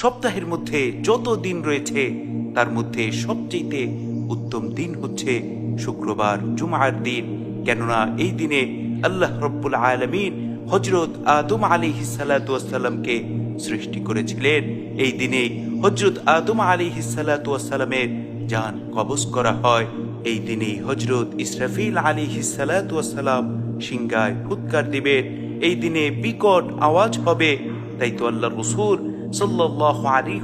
সপ্তাহের মধ্যে যত দিন রয়েছে, তার মধ্যে সবচেয়ে উত্তম দিন হচ্ছে শুক্রবার, জুমার দিন। কেননা এই দিনে আল্লাহ রব্বুল আলমিন হজরত আদম আলী হিসালাতামকে সৃষ্টি করেছিলেন। এই দিনে হজরত আদম আলী হিসালাতামের যান কবজ করা হয়। এই দিনে হজরত ইসরাফিল আলী হিসালাতাম সিংগায় ফুৎকার দিবেন। এই দিনে বিকট আওয়াজ হবে, তাই তো আল্লাহ রসুল সাল্লাহ আলী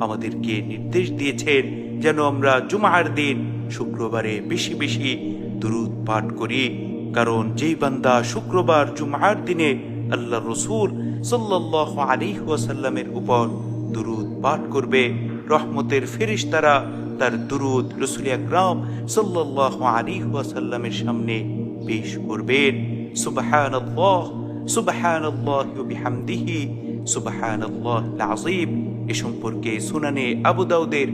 আমাদেরকে নির্দেশ দিয়েছেন যেন আমরা জুমার দিন শুক্রবারে বেশি বেশি দুরুদ পাঠ করি। কারণ যেই বান্দা শুক্রবার জুমার দিনে আল্লাহ রসুল সাল্লাহ আলী ওয়াসাল্লামের উপর দুরুদ পাঠ করবে, রহমতের ফেরিস্তারা তার দুরুদ রসুল আকরাম সাল্লাহ আলী ওয়াসাল্লামের সামনে পেশ করবেন। সুবাহান বিহামদিহি। সুবাহান আজিম এ সম্পর্কে সুনানে আবু দাউদের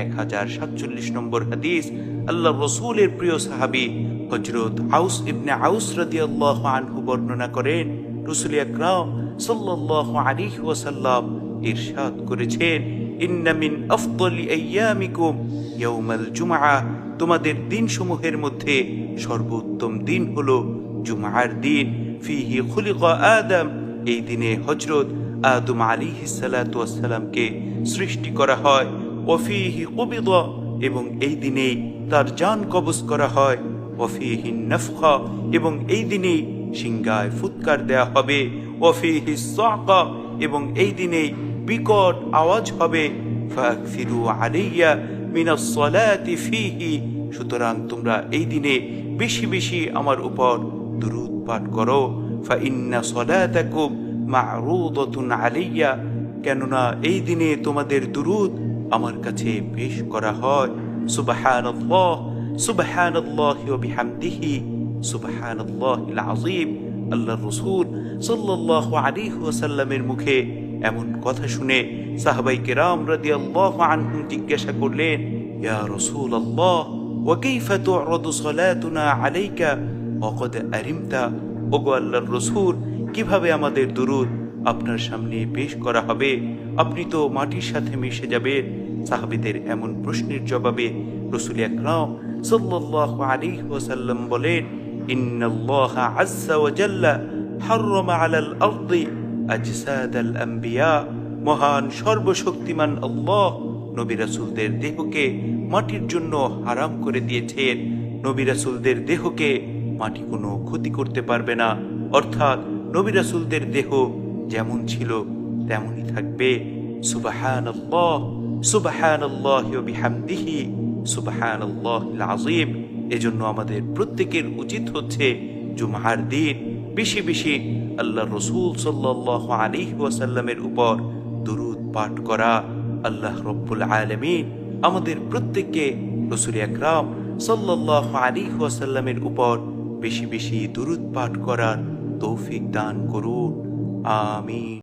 এক হাজার সাতচল্লিশ নম্বর হাদিস আল্লাহ রসুলের প্রিয় সাহাবি হজরত আউস ইবনে আউস রাদি আল্লাহ আনহু বর্ণনা করেন, রসুল আকরাম সাল্লাহ আলী ওয়াসাল্লাম ইরশাদ করেছেন ইন্নামিন আফদলি আইয়ামিকুম ইয়াউমাল জুমআ। তোমাদের দিনসমূহের মধ্যে সর্বোত্তম দিন হলো জুমার দিন। ফিহি খুলিকা আদম, এই দিনে হজরত আদম আলী সালাতামকে সৃষ্টি করা হয় ওফিহি কবিদ, এবং এই দিনেই তার জান কবজ করা হয় ওফিহি নফখা, এবং এই দিনেই সিংগায় ফুৎকার দেয়া হবে ওফিহি সাকা, এবং এই দিনেই বিকট আওয়াজ হবে, ফাকফিরু আলাইয়া মিনাস ফিহি, সুতরাং তোমরা এই দিনে বেশি বেশি আমার উপর দুরুদ পাঠ করো ফা ইন্না সালাতাকুম মা'রুদাতুন কেননা এই দিনে তোমাদের দুরুদ আমার কাছে পেশ করা হয়। ওয়া আল্লাহর মুখে এমন কথা শুনে সাহাবাই কেরাম রাদিয়াল্লাহু আনহুম জিজ্ঞাসা করলেন, ইয়া রাসূলুল্লাহ, ওয়া কাইফা আলাইকা? ওয়াকাদ আরিমতা? ওগো আল্লাহর রাসূল কীভাবে আমাদের দুরুদ আপনার সামনে পেশ করা হবে? আপনি তো মাটির সাথে মিশে যাবেন সাহাবিদের এমন প্রশ্নের জবাবে রসুল আকরাম সাল্লাল্লাহু আলাইহি ওয়াসাল্লাম বলেন, ইন্নাল্লাহ আজ্জা ওয়া জাল্লা হাররামা আলাল আরদি আজসাদাল আম্বিয়া। মহান, সর্বশক্তিমান আল্লাহ নবী রাসূলদের দেহকে মাটির জন্য হারাম করে দিয়েছেন। নবী রাসূলদের দেহকে মাটি কোনো ক্ষতি করতে পারবে না। অর্থাৎ নবী রাসুলদের দেহ যেমন ছিল, তেমনই থাকবে। সুবহানাল্লাহ ওয়া বিহামদিহি আযীম। এজন্য আমাদের প্রত্যেকের উচিত হচ্ছে জুমার দিন বেশি বেশি আল্লাহ রসুল সাল্লাহ আলী ওয়াসাল্লামের উপর দুরুদ পাঠ করা। আল্লাহ রব্বুল আলমিন আমাদের প্রত্যেককে রসুল আকরাম সাল্লাহ আলী ওয়াসাল্লামের উপর বেশি বেশি দুরুদ পাঠ করার তৌফিক দান করুন। আমিন।